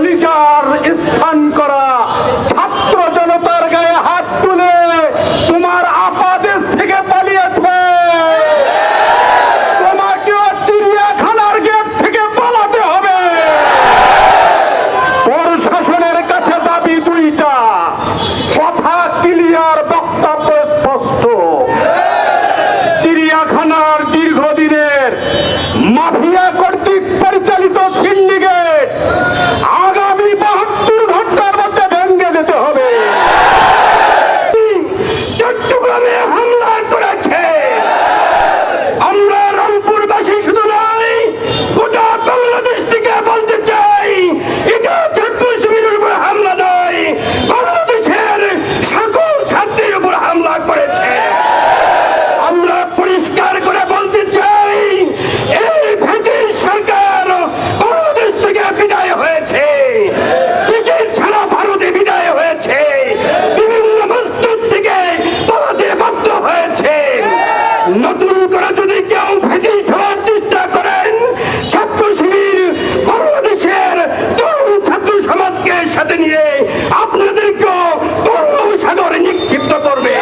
কলিজার স্থান করা ছাত্র জনতার গায়ে হাত তুলে তোমার আপাদেশ থেকে পালিয়েছে। তোমাকে চিড়িয়াখানার গেট থেকে পালাতে হবে। প্রশাসনের কাছে দাবি দুইটা। কথা ক্লিয়ার, বক্তব্য স্পষ্ট। চিড়িয়াখানার দীর্ঘদিনের মাফিয়া কর্তৃক পরিচালিত সিন্ডিকেট নতুন করে যদি কেউ ফ্যাসিস্ট হওয়ার চেষ্টা করেন, ছাত্র শিবির বাংলাদেশের তরুণ ছাত্র সমাজকে সাথে নিয়ে আপনাদেরকেও বঙ্গোপসাগরে নিক্ষিপ্ত করবে।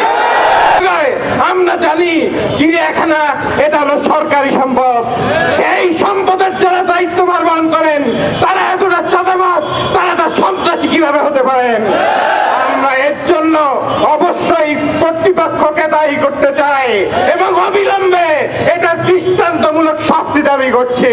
আমরা জানি চিড়িয়াখানা, এটা হলো সরকারি সম্পদ। সেই সম্পদের যারা দায়িত্ব পালন করেন, তারা এতটা চাঁদাবাস তারা তা সন্ত্রাসী কীভাবে হতে পারেন? আমরা এর জন্য অবশ্যই কর্তৃপক্ষকে দায়ী করতে চাই এবং অবিলম্বে এটা দৃষ্টান্তমূলক শাস্তি দাবি করছি।